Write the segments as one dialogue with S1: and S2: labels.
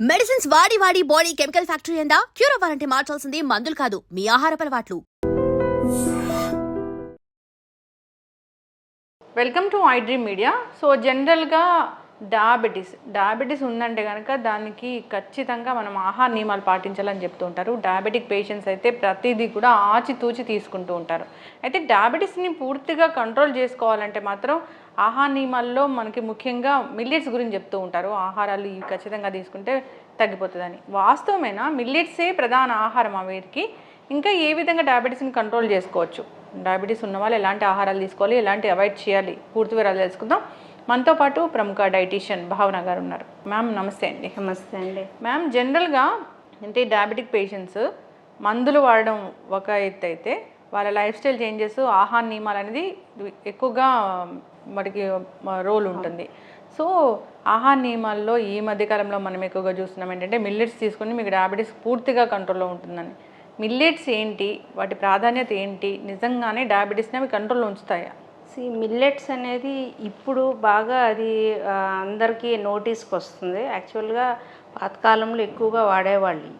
S1: Medicines వాడి వాడి body chemical factory అందా? క్యూర్ అవ్వాలంటే మార్చాల్సింది మందులు కాదు మీ ఆహారపు అలవాట్లు.
S2: Welcome to I dream media so జనరల్గా డయాబెటీస్ డయాబెటీస్ ఉందంటే కనుక దానికి ఖచ్చితంగా మనం ఆహార నియమాలు పాటించాలని చెప్తూ ఉంటారు డయాబెటిక్ పేషెంట్స్ అయితే ప్రతిదీ కూడా ఆచితూచి తీసుకుంటూ ఉంటారు. అయితే డయాబెటీస్ని పూర్తిగా కంట్రోల్ చేసుకోవాలంటే మాత్రం ఆహార నియమాల్లో మనకి ముఖ్యంగా మిల్లెట్స్ గురించి చెప్తూ ఉంటారు. ఆహారాలు ఇవి ఖచ్చితంగా తీసుకుంటే తగ్గిపోతుందని. వాస్తవమైన? మిల్లెట్సే ప్రధాన ఆహారం ఆ వీరికి ఇంకా ఏ విధంగా డయాబెటీస్ని కంట్రోల్ చేసుకోవచ్చు? డయాబెటీస్ ఉన్న వాళ్ళు ఎలాంటి ఆహారాలు తీసుకోవాలి? ఎలాంటి అవాయిడ్ చేయాలి? పూర్తి వివరాలు తెలుసుకుందాం. మనతో పాటు ప్రముఖ డైటీషియన్ భావన గారు ఉన్నారు. మ్యామ్ నమస్తే అండి.
S3: నమస్తే అండి.
S2: మ్యామ్ జనరల్గా అంటే డయాబెటిక్ పేషెంట్స్ మందులు వాడడం ఒక ఎత్తు అయితే వాళ్ళ లైఫ్ స్టైల్ చేంజెస్ ఆహార నియమాలు అనేది ఎక్కువగా మనకి రోల్ ఉంటుంది. సో ఆహార నియమాల్లో ఈ మధ్యకాలంలో మనం ఎక్కువగా చూస్తున్నాం ఏంటంటే మిల్లెట్స్ తీసుకొని మీకు డయాబెటీస్ పూర్తిగా కంట్రోల్లో ఉంటుందని. మిల్లెట్స్ ఏంటి వాటి ప్రాధాన్యత ఏంటి నిజంగానే డయాబెటీస్ని అవి కంట్రోల్లో ఉంచుతాయా?
S3: సి మిల్లెట్స్ అనేది ఇప్పుడు బాగా అది అందరికీ నోటీస్కి వస్తుంది యాక్చువల్గా పాతకాలంలో ఎక్కువగా వాడేవాళ్ళు.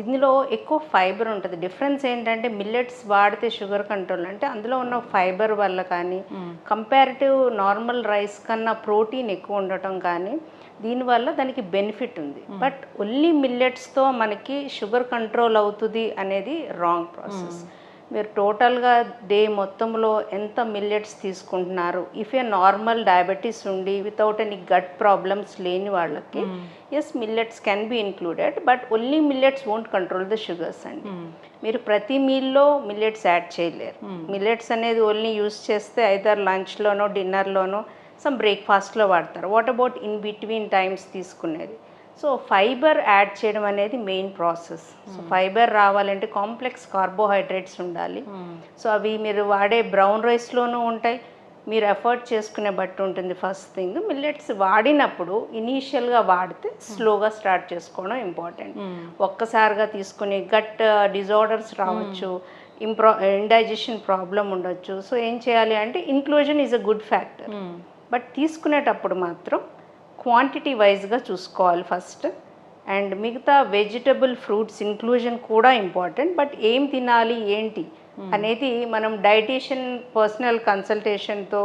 S3: ఇందులో ఎక్కువ ఫైబర్ ఉంటుంది. డిఫరెన్స్ ఏంటంటే మిల్లెట్స్ వాడితే షుగర్ కంట్రోల్ అంటే అందులో ఉన్న ఫైబర్ వల్ల కానీ కంపారిటివ్ నార్మల్ రైస్ కన్నా ప్రోటీన్ ఎక్కువ ఉండటం కానీ దీనివల్ల దానికి బెనిఫిట్ ఉంది. బట్ ఓన్లీ మిల్లెట్స్తో మనకి షుగర్ కంట్రోల్ అవుతుంది అనేది రాంగ్ ప్రాసెస్. మీరు టోటల్గా డే మొత్తంలో ఎంత మిల్లెట్స్ తీసుకుంటున్నారు? ఇఫ్ ఏ నార్మల్ డయాబెటీస్ ఉండి వితౌట్ ఎనీ గట్ ప్రాబ్లమ్స్ లేని వాళ్ళకి yes millets can be included but only millets won't control the sugars అండి. మీరు ప్రతి మీల్లో మిల్లెట్స్ యాడ్ చేయలేరు. మిల్లెట్స్ అనేది ఓన్లీ యూస్ చేస్తే ఐదర్ లంచ్లోనో డిన్నర్లోనో సమ్ బ్రేక్ఫాస్ట్లో వాడతారు. What about in between times తీసుకునేది? సో ఫైబర్ యాడ్ చేయడం అనేది మెయిన్ ప్రాసెస్. సో ఫైబర్ రావాలంటే కాంప్లెక్స్ కార్బోహైడ్రేట్స్ ఉండాలి. సో అవి మీరు వాడే బ్రౌన్ రైస్లోనూ ఉంటాయి. మీరు ఎఫర్ట్ చేసుకునే బట్టి ఉంటుంది ఫస్ట్ థింగ్. మిల్లెట్స్ వాడినప్పుడు ఇనీషియల్గా వాడితే స్లోగా స్టార్ట్ చేసుకోవడం ఇంపార్టెంట్. ఒక్కసారిగా తీసుకుని గట్ డిజార్డర్స్ రావచ్చు. ఇంప్రా ఇండైజెషన్ ప్రాబ్లం ఉండొచ్చు. సో ఏం చేయాలి అంటే inclusion is a good factor but తీసుకునేటప్పుడు మాత్రం క్వాంటిటీ వైజ్గా చూసుకోవాలి ఫస్ట్ అండ్ మిగతా వెజిటబుల్ ఫ్రూట్స్ ఇంక్లూజన్ కూడా ఇంపార్టెంట్ బట్ ఏం తినాలి ఏంటి అనేది మనం డైటీషియన్ పర్సనల్ కన్సల్టేషన్తో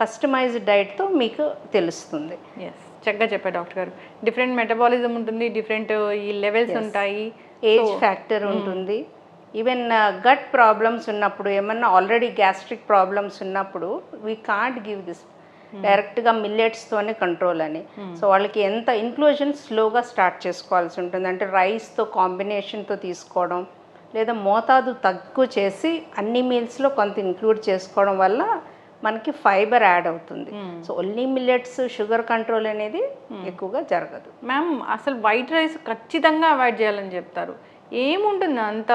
S3: కస్టమైజ్డ్ డైట్తో మీకు తెలుస్తుంది.
S2: ఎస్ చక్కగా చెప్పారు డాక్టర్ గారు. డిఫరెంట్ మెటబాలిజం ఉంటుంది డిఫరెంట్ ఈ లెవెల్స్ ఉంటాయి.
S3: ఏజ్ ఫ్యాక్టర్ ఉంటుంది. ఈవెన్ గట్ ప్రాబ్లమ్స్ ఉన్నప్పుడు ఏమన్నా ఆల్రెడీ గ్యాస్ట్రిక్ ప్రాబ్లమ్స్ ఉన్నప్పుడు వీ కాంట్ గివ్ దిస్ డైరెక్ట్గా మిల్లెట్స్తోనే కంట్రోల్ అని. సో వాళ్ళకి ఎంత ఇన్క్లూజన్ స్లోగా స్టార్ట్ చేసుకోవాల్సి ఉంటుంది. అంటే రైస్తో కాంబినేషన్తో తీసుకోవడం లేదా మోతాదు తక్కువ చేసి అన్ని మీల్స్లో కొంత ఇంక్లూడ్ చేసుకోవడం వల్ల మనకి ఫైబర్ యాడ్ అవుతుంది. So only millets sugar control అనేది ఎక్కువగా జరగదు.
S2: మ్యామ్ అసలు వైట్ రైస్ ఖచ్చితంగా అవాయిడ్ చేయాలని చెప్తారు. ఏముంటుంది అంత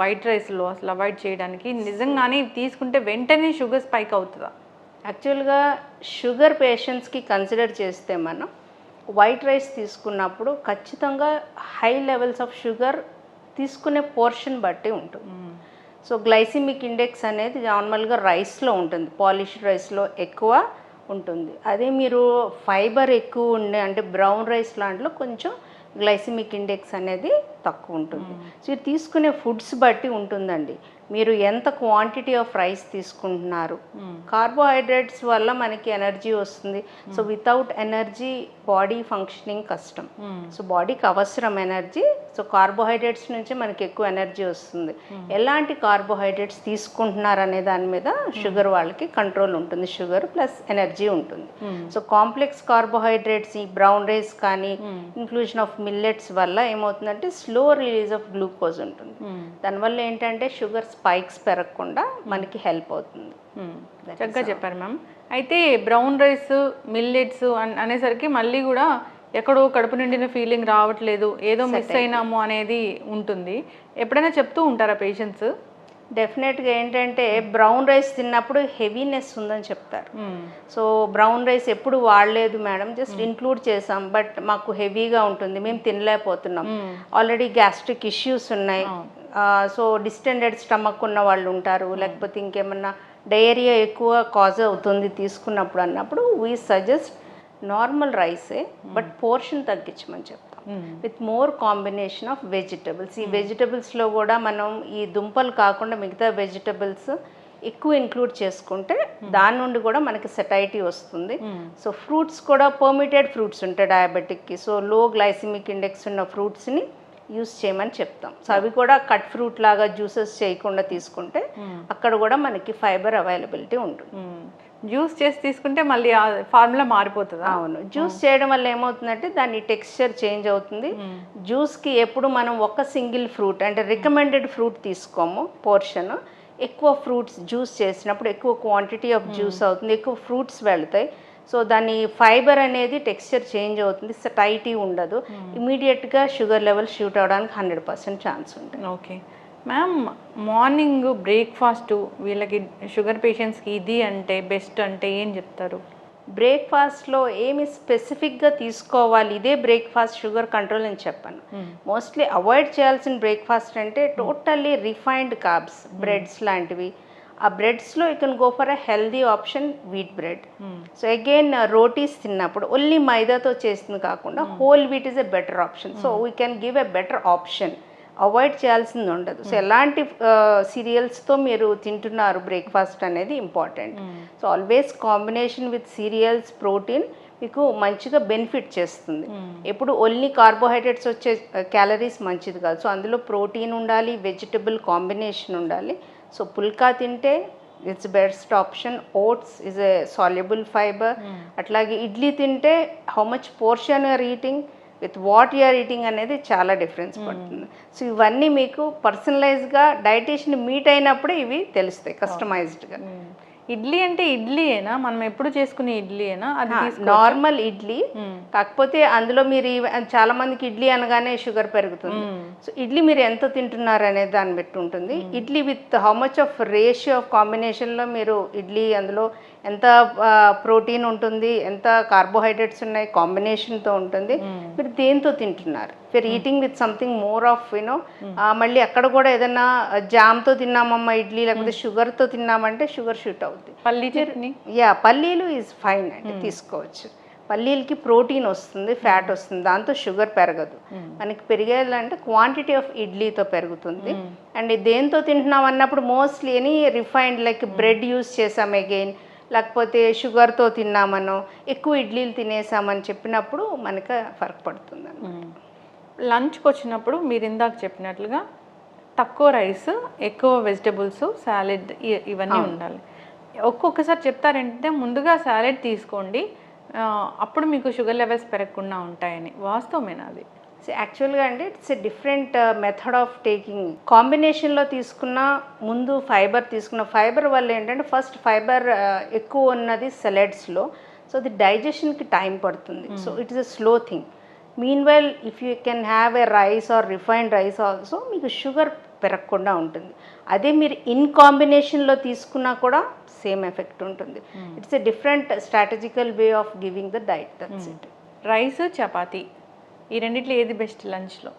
S2: వైట్ రైస్లో అసలు అవాయిడ్ చేయడానికి? నిజంగానే తీసుకుంటే వెంటనే షుగర్ స్పైక్ అవుతుందా?
S3: యాక్చువల్గా షుగర్ పేషెంట్స్కి కన్సిడర్ చేస్తే మనం వైట్ రైస్ తీసుకున్నప్పుడు ఖచ్చితంగా హై లెవెల్స్ ఆఫ్ షుగర్ తీసుకునే పోర్షన్ బట్టి ఉంటుంది. సో గ్లైసిమిక్ ఇండెక్స్ అనేది నార్మల్గా రైస్లో ఉంటుంది. పాలిష్ రైస్లో ఎక్కువ ఉంటుంది. అదే మీరు ఫైబర్ ఎక్కువ ఉండే అంటే బ్రౌన్ రైస్ లాంటిలో కొంచెం గ్లైసిమిక్ ఇండెక్స్ అనేది తక్కువ ఉంటుంది. సో ఇది తీసుకునే ఫుడ్స్ బట్టి ఉంటుందండి. మీరు ఎంత క్వాంటిటీ ఆఫ్ రైస్ తీసుకుంటున్నారు? కార్బోహైడ్రేట్స్ వల్ల మనకి ఎనర్జీ వస్తుంది. So without energy body functioning కష్టం. సో బాడీకి అవసరం ఎనర్జీ సో కార్బోహైడ్రేట్స్ నుంచి మనకి ఎక్కువ ఎనర్జీ వస్తుంది. ఎలాంటి కార్బోహైడ్రేట్స్ తీసుకుంటున్నారు అనే దాని మీద షుగర్ వాళ్ళకి కంట్రోల్ ఉంటుంది. షుగర్ ప్లస్ ఎనర్జీ ఉంటుంది. సో కాంప్లెక్స్ కార్బోహైడ్రేట్స్ ఈ బ్రౌన్ రైస్ కానీ ఇంక్లూజన్ ఆఫ్ మిల్లెట్స్ వల్ల ఏమవుతుందంటే స్లో రిలీజ్ ఆఫ్ గ్లూకోజ్ ఉంటుంది. దానివల్ల ఏంటంటే షుగర్ స్పైక్స్ పెరగకుండా మనకి హెల్ప్ అవుతుంది.
S2: మ్మ్. చక్కగా చెప్పారు మ్యామ్. అయితే బ్రౌన్ రైస్ మిల్లెట్స్ అనేసరికి మళ్ళీ కూడా ఎక్కడో కడుపు నిండిన ఫీలింగ్ రావట్లేదు. ఏదో మిస్ అయినాము అనేది ఉంటుంది. ఎప్పుడైనా చెప్తూ ఉంటారా పేషెంట్స్?
S3: డెఫినెట్గా ఏంటంటే బ్రౌన్ రైస్ తిన్నప్పుడు హెవీనెస్ ఉందని చెప్తారు. సో బ్రౌన్ రైస్ ఎప్పుడు వాడలేదు మేడం. జస్ట్ ఇంక్లూడ్ చేసాం. బట్ మాకు హెవీగా ఉంటుంది. మేము తినలేకపోతున్నాం. ఆల్రెడీ గ్యాస్ట్రిక్ ఇష్యూస్ ఉన్నాయి. సో డిస్టెండెడ్ స్టమక్ ఉన్న వాళ్ళు ఉంటారు. లేకపోతే ఇంకేమన్నా డయేరియా ఎక్కువ కాజ్ అవుతుంది తీసుకున్నప్పుడు అన్నప్పుడు వీ సజెస్ట్ నార్మల్ రైసే బట్ పోర్షన్ తగ్గించమని చెప్తాం. With more combination of vegetables ఈ వెజిటబుల్స్లో కూడా మనం ఈ దుంపలు కాకుండా మిగతా వెజిటబుల్స్ ఎక్కువ ఇంక్లూడ్ చేసుకుంటే దాని నుండి కూడా మనకి సెటైటీ వస్తుంది. సో ఫ్రూట్స్ కూడా పర్మిటెడ్ ఫ్రూట్స్ ఉంటాయి డయాబెటిక్కి సో లో గ్లైసిమిక్ ఇండెక్స్ ఉన్న ఫ్రూట్స్ని యూస్ చేయమని చెప్తాం. సో అవి కూడా కట్ ఫ్రూట్ లాగా జ్యూసెస్ చేయకుండా తీసుకుంటే అక్కడ కూడా మనకి ఫైబర్ అవైలబిలిటీ ఉంటుంది.
S2: జ్యూస్ చేసి తీసుకుంటే మళ్ళీ ఫార్ములా మారిపోతుందా?
S3: అవును. జ్యూస్ చేయడం వల్ల ఏమవుతుందంటే దాని టెక్స్చర్ చేంజ్ అవుతుంది. జ్యూస్కి ఎప్పుడు మనం ఒక సింగిల్ ఫ్రూట్ అంటే రికమెండెడ్ ఫ్రూట్ తీసుకోము పోర్షన్ ఎక్కువ ఫ్రూట్స్ జ్యూస్ చేసినప్పుడు ఎక్కువ క్వాంటిటీ ఆఫ్ జ్యూస్ అవుతుంది. ఎక్కువ ఫ్రూట్స్ వెళ్తాయి. సో దాని ఫైబర్ అనేది టెక్స్చర్ చేంజ్ అవుతుంది టైటీ ఉండదు. ఇమీడియట్గా షుగర్ లెవెల్ షూట్ అవడానికి హండ్రెడ్ పర్సెంట్ ఛాన్స్ ఉంటుంది.
S2: ఓకే. మ్యామ్ మార్నింగ్ బ్రేక్ఫాస్ట్ వీళ్ళకి షుగర్ పేషెంట్స్కి ఇది అంటే బెస్ట్ అంటే ఏం చెప్తారు?
S3: బ్రేక్ఫాస్ట్లో ఏమి స్పెసిఫిక్గా తీసుకోవాలి? ఇదే బ్రేక్ఫాస్ట్ షుగర్ కంట్రోల్ అని చెప్పాను. మోస్ట్లీ అవాయిడ్ చేయాల్సిన బ్రేక్ఫాస్ట్ అంటే టోటల్లీ రిఫైన్డ్ కార్బ్స్ బ్రెడ్స్ లాంటివి ఆ బ్రెడ్స్లో you can go for a healthy option wheat bread so again rotis తిన్నప్పుడు ఓన్లీ మైదాతో చేసింది కాకుండా whole wheat is a better option so we can give a better option avoid చేయాల్సింది ఉండదు. సో ఎలాంటి సీరియల్స్తో మీరు తింటున్నారు బ్రేక్ఫాస్ట్ అనేది important so always combination with cereals protein మీకు మంచిగా బెనిఫిట్ చేస్తుంది. ఎప్పుడు ఓన్లీ కార్బోహైడ్రేట్స్ వచ్చే క్యాలరీస్ మంచిది కాదు. సో అందులో ప్రోటీన్ ఉండాలి వెజిటబుల్ కాంబినేషన్ ఉండాలి. సో పుల్కా తింటే it's best option oats is a soluble fibre అట్లాగే ఇడ్లీ తింటే how much portion are eating with what you're eating అనేది చాలా డిఫరెన్స్ పడుతుంది. సో ఇవన్నీ మీకు పర్సనలైజ్గా డైటీషియన్ మీట్ అయినప్పుడే ఇవి తెలుస్తాయి కస్టమైజ్డ్గా
S2: ఇడ్లీ అంటే ఇడ్లీయేనా? మనం ఎప్పుడు చేసుకునే ఇడ్లీయేనా? అది
S3: నార్మల్ ఇడ్లీ. కాకపోతే అందులో మీరు చాలా మందికి ఇడ్లీ అనగానే షుగర్ పెరుగుతుంది. సో ఇడ్లీ మీరు ఎంత తింటున్నారు అనే దాన్ని బట్టి ఉంటుంది. Idli with how much of ratio of కాంబినేషన్లో మీరు ఇడ్లీ అందులో ఎంత ప్రోటీన్ ఉంటుంది ఎంత కార్బోహైడ్రేట్స్ ఉన్నాయి కాంబినేషన్తో ఉంటుంది. మీరు దేంతో తింటున్నారు? మీరు eating with something more of you know మళ్ళీ అక్కడ కూడా ఏదైనా జామ్తో తిన్నామమ్మా ఇడ్లీ లేకపోతే షుగర్తో తిన్నామంటే షుగర్ షూట్ అవుతుంది
S2: పల్లి చట్నీ?
S3: యా పల్లీలు ఈజ్ ఫైన్ అండి తీసుకోవచ్చు. పల్లీలకి ప్రోటీన్ వస్తుంది ఫ్యాట్ వస్తుంది దాంతో షుగర్ పెరగదు. మనకి పెరిగేదంటే క్వాంటిటీ ఆఫ్ ఇడ్లీతో పెరుగుతుంది. అండ్ దేంతో తింటున్నాం అన్నప్పుడు mostly any refined like bread use చేసాం అగైన్ లేకపోతే షుగర్తో తిన్నామనో ఎక్కువ ఇడ్లీలు తినేసామని చెప్పినప్పుడు మనకు ఫరక్ పడుతుంది
S2: లంచ్కి వచ్చినప్పుడు మీరు ఇందాక చెప్పినట్లుగా తక్కువ రైస్ ఎక్కువ వెజిటబుల్స్ సాలెడ్ ఇవన్నీ ఉండాలి. ఒక్కొక్కసారి చెప్తారంటే ముందుగా సాలెడ్ తీసుకోండి. అప్పుడు మీకు షుగర్ లెవెల్స్ పెరగకుండా ఉంటాయని. వాస్తవమేనా అది?
S3: సో యాక్చువల్గా అండి it's a different method of taking. కాంబినేషన్లో తీసుకున్న ముందు ఫైబర్ తీసుకున్న ఫైబర్ వల్ల ఏంటంటే ఫస్ట్ ఫైబర్ ఎక్కువ ఉన్నది సెలెడ్స్లో. సో అది డైజెషన్కి టైం పడుతుంది. So it is a slow thing. Mean well if you can have a rice or refined rice also మీకు షుగర్ పెరగకుండా ఉంటుంది. అదే మీరు ఇన్ కాంబినేషన్లో తీసుకున్నా కూడా సేమ్ ఎఫెక్ట్ ఉంటుంది. It's a different strategical way of giving the diet that's it
S2: rice chapati ఈ రెండిట్లో ఏది బెస్ట్ లంచ్లో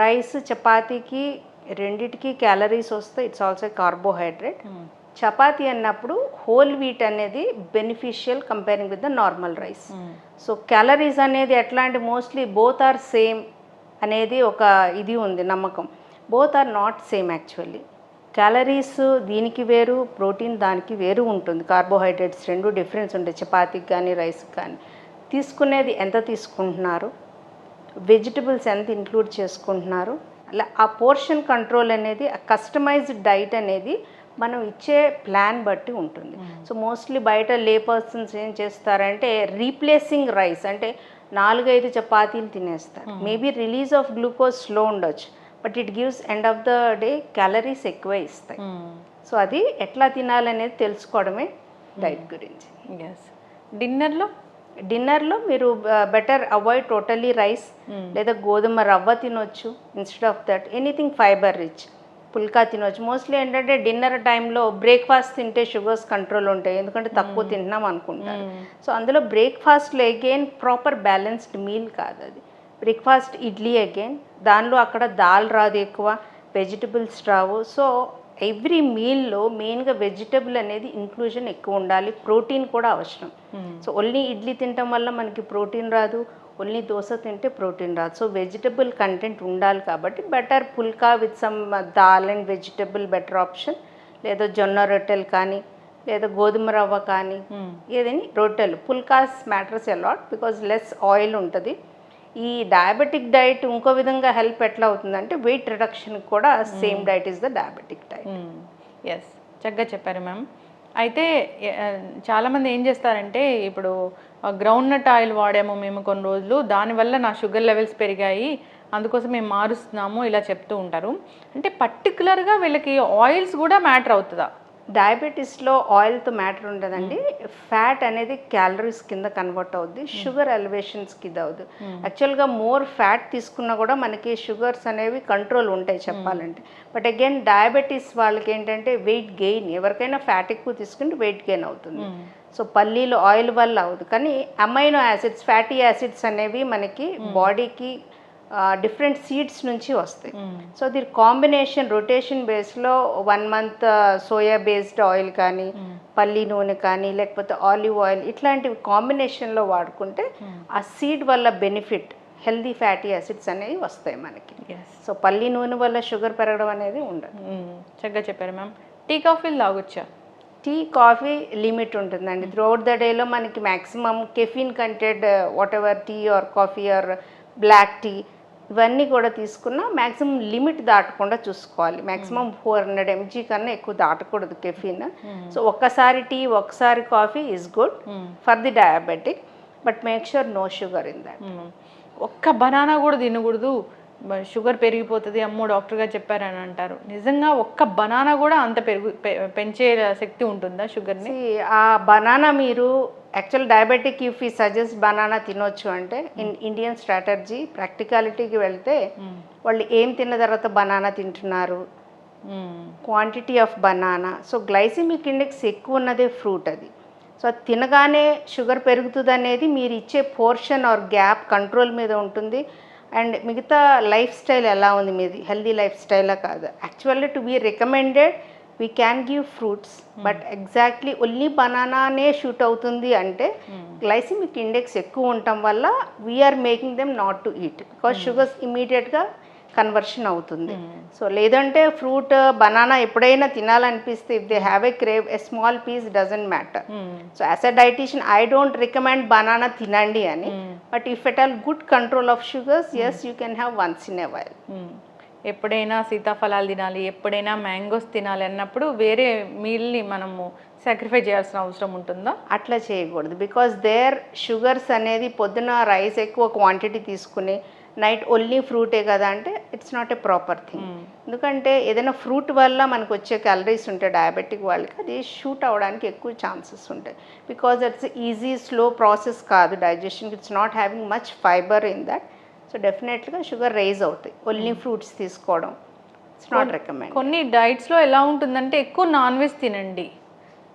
S3: రైస్ చపాతీకి రెండిటికి క్యాలరీస్ వస్తాయి ఇట్స్ ఆల్సో కార్బోహైడ్రేట్ చపాతీ అన్నప్పుడు హోల్ వీట్ అనేది beneficial comparing with the normal rice so calories అనేది ఎట్లా అంటే మోస్ట్లీ బోత్ ఆర్ సేమ్ అనేది ఒక ఇది ఉంది నమ్మకం. Both are not same actually calories దీనికి వేరు ప్రోటీన్ దానికి వేరు ఉంటుంది. కార్బోహైడ్రేట్స్ రెండు డిఫరెన్స్ ఉంటాయి చపాతీకి కానీ రైస్కి కానీ. తీసుకునేది ఎంత తీసుకుంటున్నారు? వెజిటబుల్స్ ఎంత ఇంక్లూడ్ చేసుకుంటున్నారు? అలా ఆ పోర్షన్ కంట్రోల్ అనేది ఆ కస్టమైజ్డ్ డైట్ అనేది మనం ఇచ్చే ప్లాన్ బట్టి ఉంటుంది. సో మోస్ట్లీ బయట లే పర్సన్స్ ఏం చేస్తారంటే రీప్లేసింగ్ రైస్ అంటే నాలుగైదు చపాతీలు తినేస్తారు. Maybe release of glucose slow ఉండొచ్చు. But it gives end of the day calories ఎక్కువ ఇస్తాయి. సో అది ఎట్లా తినాలనేది తెలుసుకోవడమే డైట్ గురించి.
S2: డిన్నర్లో
S3: డిన్నర్లో మీరు బెటర్ అవాయిడ్ టోటలీ రైస్ లేదా గోధుమ రవ్వ తినొచ్చు. Instead of that anything fibre rich phulka తినొచ్చు. మోస్ట్లీ ఏంటంటే డిన్నర్ టైంలో బ్రేక్ఫాస్ట్ తింటే షుగర్స్ కంట్రోల్ ఉంటాయి. ఎందుకంటే తక్కువ తింటున్నాం అనుకుంటారు. సో అందులో బ్రేక్ఫాస్ట్లో అగైన్ ప్రాపర్ బ్యాలెన్స్డ్ మీల్ కాదు అది. బ్రేక్ఫాస్ట్ ఇడ్లీ అగైన్ దానిలో అక్కడ దాల్ రాదు ఎక్కువ వెజిటబుల్స్ రావు. సో ఎవ్రీ మీల్లో మెయిన్గా వెజిటబుల్ అనేది ఇంక్లూజన్ ఎక్కువ ఉండాలి. ప్రోటీన్ కూడా అవసరం. సో ఓన్లీ ఇడ్లీ తినటం వల్ల మనకి ప్రోటీన్ రాదు. ఓన్లీ దోశ తింటే ప్రోటీన్ రాదు. సో వెజిటబుల్ కంటెంట్ ఉండాలి కాబట్టి better phulka with some dal and vegetable better option లేదా జొన్న రొట్టెలు కానీ లేదా గోధుమ రవ్వ కానీ ఏదని రొట్టెలు. Phulkas matters a lot because less oil ఉంటుంది. ఈ డయాబెటిక్ డైట్ ఇంకో విధంగా హెల్ప్ ఎట్లా అవుతుందంటే వెయిట్ రిడక్షన్ కూడా same diet is the diabetic diet
S2: yes చక్కగా చెప్పారు మ్యామ్ అయితే చాలామంది ఏం చేస్తారంటే ఇప్పుడు గ్రౌండ్ నట్ ఆయిల్ వాడాము మేము కొన్ని రోజులు. దానివల్ల నా షుగర్ లెవెల్స్ పెరిగాయి. అందుకోసం మేము మారుస్తున్నాము ఇలా చెప్తూ ఉంటారు. అంటే పర్టికులర్గా వీళ్ళకి ఆయిల్స్ కూడా మ్యాటర్ అవుతుందా?
S3: డయాబెటీస్లో ఆయిల్తో మ్యాటర్ ఉండదండి. ఫ్యాట్ అనేది క్యాలరీస్ కింద కన్వర్ట్ అవుద్ది. షుగర్ ఎలివేషన్స్ కింద అవుద్ది. యాక్చువల్గా మోర్ ఫ్యాట్ తీసుకున్నా కూడా మనకి షుగర్స్ అనేవి కంట్రోల్ ఉంటాయి చెప్పాలంటే. బట్ అగైన్ డయాబెటీస్ వాళ్ళకి ఏంటంటే వెయిట్ గెయిన్ ఎవరికైనా ఫ్యాట్ ఎక్కువ తీసుకుంటే వెయిట్ గెయిన్ అవుతుంది. సో పల్లీలు ఆయిల్ వల్ల అవుతుంది కానీ అమైనో యాసిడ్స్ ఫ్యాటీ యాసిడ్స్ అనేవి మనకి బాడీకి డిఫరెంట్ సీడ్స్ నుంచి వస్తాయి. సో దీని కాంబినేషన్ రొటేషన్ బేస్లో one month soya based oil కానీ పల్లి నూనె కానీ లేకపోతే ఆలివ్ ఆయిల్ ఇట్లాంటివి కాంబినేషన్లో వాడుకుంటే ఆ సీడ్ వల్ల బెనిఫిట్ హెల్దీ ఫ్యాటీ యాసిడ్స్ అనేవి వస్తాయి మనకి. సో పల్లి నూనె వల్ల షుగర్ పెరగడం అనేది ఉండదు.
S2: చక్కగా చెప్పారు మ్యామ్ టీ కాఫీలు తాగొచ్చా?
S3: టీ కాఫీ లిమిట్ ఉంటుందండి. త్రూఅవుట్ ద డేలో మనకి maximum caffeine content what ever tea or coffee or black tea ఇవన్నీ కూడా తీసుకున్నా మ్యాక్సిమం లిమిట్ దాటకుండా చూసుకోవాలి. మ్యాక్సిమం ఫోర్ హండ్రెడ్ ఎంజీ కన్నా ఎక్కువ దాటకూడదు కెఫిన్. సో ఒక్కసారి టీ ఒక్కసారి coffee is good for the diabetic but make sure no sugar in that.
S2: ఒక్క బనానా కూడా తినకూడదు. షుగర్ పెరిగిపోతుంది. అమ్మో డాక్టర్ గారు చెప్పారని అంటారు. నిజంగా ఒక్క బనానా కూడా అంత పెరుగు పెంచే శక్తి ఉంటుందా షుగర్ని?
S3: ఆ బనానా మీరు యాక్చువల్ డయాబెటిక్ ఇఫ్ ఈ సజెస్ట్ బనానా తినొచ్చు అంటే ఇన్ ఇండియన్ స్ట్రాటజీ ప్రాక్టికాలిటీకి వెళ్తే వాళ్ళు ఏం తిన్న తర్వాత బనానా తింటున్నారు?
S2: మ్మ్.
S3: Quantity of banana. So glycemic index ఎక్కువ ఉన్నదే ఫ్రూట్ అది. సో అది తినగానే షుగర్ పెరుగుతుంది అనేది మీరు ఇచ్చే పోర్షన్ ఆర్ గ్యాప్ కంట్రోల్ మీద ఉంటుంది. అండ్ మిగతా లైఫ్ స్టైల్ ఎలా ఉంది మీది? హెల్దీ లైఫ్ స్టైలా కాదు? Actually to be recommended we can give fruits but exactly only బనానానే shoot అవుతుంది అంటే గ్లైసిమిక్ ఇండెక్స్ ఎక్కువ ఉండటం వల్ల we're making them not to eat because sugars ఇమీడియట్గా కన్వర్షన్ అవుతుంది. సో లేదంటే ఫ్రూట్ బనానా ఎప్పుడైనా తినాలనిపిస్తే if they have a crave a small piece doesn't matter. So as a dietitian I don't recommend banana తినండి అని. But if at all good control of sugars yes you can have once in a while.
S2: ఎప్పుడైనా సీతాఫలాలు తినాలి ఎప్పుడైనా mangoes తినాలి అన్నప్పుడు వేరే మీల్ని మనము సాక్రిఫై చేయాల్సిన అవసరం ఉంటుందా?
S3: అట్లా చేయకూడదు. బికాస్ దేర్ షుగర్స్ అనేది పొద్దున రైస్ ఎక్కువ క్వాంటిటీ తీసుకుని నైట్ ఓన్లీ ఫ్రూటే కదా అంటే it's not a proper thing ఎందుకంటే ఏదైనా ఫ్రూట్ వల్ల మనకు వచ్చే క్యాలరీస్ ఉంటాయి డయాబెటిక్ వాళ్ళకి అది షూట్ అవ్వడానికి ఎక్కువ ఛాన్సెస్ ఉంటాయి. Because it's easy slow process కాదు డైజెషన్కి it's not having much fibre in that so డెఫినెట్గా షుగర్ రైజ్ అవుతాయి. ఓన్లీ ఫ్రూట్స్ తీసుకోవడం. ఇట్స్ నాట్ రికమెండ్
S2: కొన్ని డైట్స్లో ఎలా ఉంటుందంటే ఎక్కువ నాన్ వెజ్ తినండి.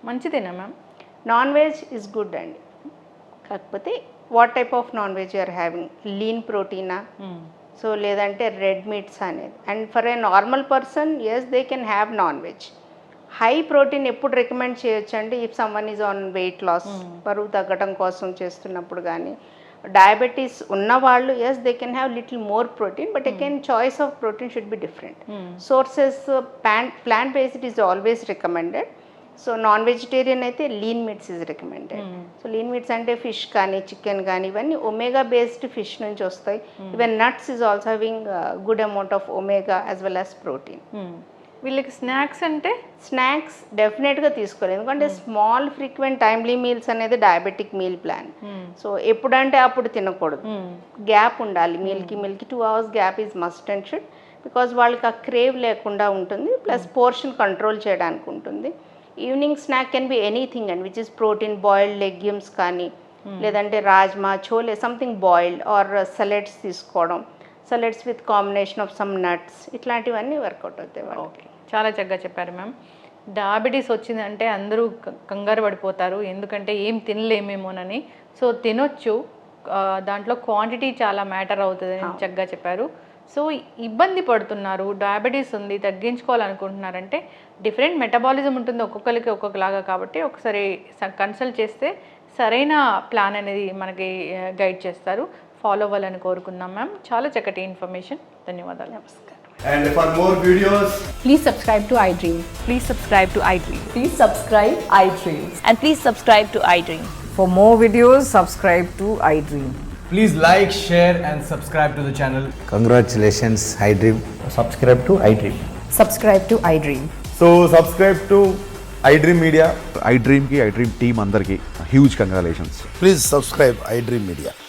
S2: మంచిదేనా ma'am?
S3: Non veg is good అండి. కాకపోతే what type of non veg you are having lean ప్రోటీనా so లేదంటే రెడ్ మీట్స్ అనేది. And for a normal person yes they can have non veg high protein ఎప్పుడు recommend చేయొచ్చు అంటే if someone is on weight loss బరువు తగ్గడం కోసం చేస్తున్నప్పుడు కానీ డయాబెటీస్ ఉన్న వాళ్ళు yes they can have little more protein but again choice of protein should be different sources plant plant based is always recommended so non vegetarian అయితే lean meats is recommended so lean meats అంటే fish కానీ chicken కానీ ఇవన్నీ omega based fish నుంచి వస్తాయి. Even nuts is also having good amount of omega as well as protein
S2: వీళ్ళకి snacks అంటే
S3: snacks డెఫినెట్గా తీసుకోవాలి ఎందుకంటే స్మాల్ ఫ్రీక్వెంట్ టైమ్లీ మీల్స్ అనేది డయాబెటిక్ మీల్ ప్లాన్ సో ఎప్పుడంటే అప్పుడు తినకూడదు. గ్యాప్ ఉండాలి. మీల్కి మీల్కి two hours gap is must and should because వాళ్ళకి ఆ క్రేవ్ లేకుండా ఉంటుంది. ప్లస్ పోర్షన్ కంట్రోల్ చేయడానికి ఉంటుంది. Evening snack can be anything and which is protein boiled legumes కానీ లేదంటే rajma chole something boiled or salads తీసుకోవడం. Salads with combination of some nuts ఇట్లాంటివన్నీ వర్కౌట్ అవుతాయి వాళ్ళకి.
S2: ఓకే చాలా చక్కగా చెప్పారు మ్యామ్ డయాబెటీస్ వచ్చిందంటే అందరూ కంగారు పడిపోతారు. ఎందుకంటే ఏం తినలేమేమోనని. సో తినొచ్చు. దాంట్లో క్వాంటిటీ చాలా మ్యాటర్ అవుతుంది అని చక్కగా చెప్పారు. సో ఇబ్బంది పడుతున్నారు. డయాబెటీస్ ఉంది. తగ్గించుకోవాలనుకుంటున్నారంటే డిఫరెంట్ మెటబాలిజం ఉంటుంది ఒక్కొక్కరికి ఒక్కొక్కలాగా కాబట్టి ఒకసారి కన్సల్ట్ చేస్తే సరైన ప్లాన్ అనేది మనకి గైడ్ చేస్తారు. ఫాలో అవ్వాలని కోరుకుందాం మ్యామ్ చాలా చక్కటి ఇన్ఫర్మేషన్ ధన్యవాదాలు
S3: నమస్కారం
S4: And for more videos,
S5: Please subscribe to iDream.
S6: Please subscribe to iDream.
S5: Please subscribe iDream.
S6: And please subscribe to iDream.
S7: For more videos, subscribe to iDream.
S8: Please like, share, and subscribe to the channel.
S9: Congratulations, iDream.
S8: Subscribe to iDream.
S5: Subscribe to iDream.
S4: so subscribe to iDream Media.
S10: ఐ డ్రీమ్కి iDream team అందరికీ huge congratulations
S9: Please subscribe iDream Media.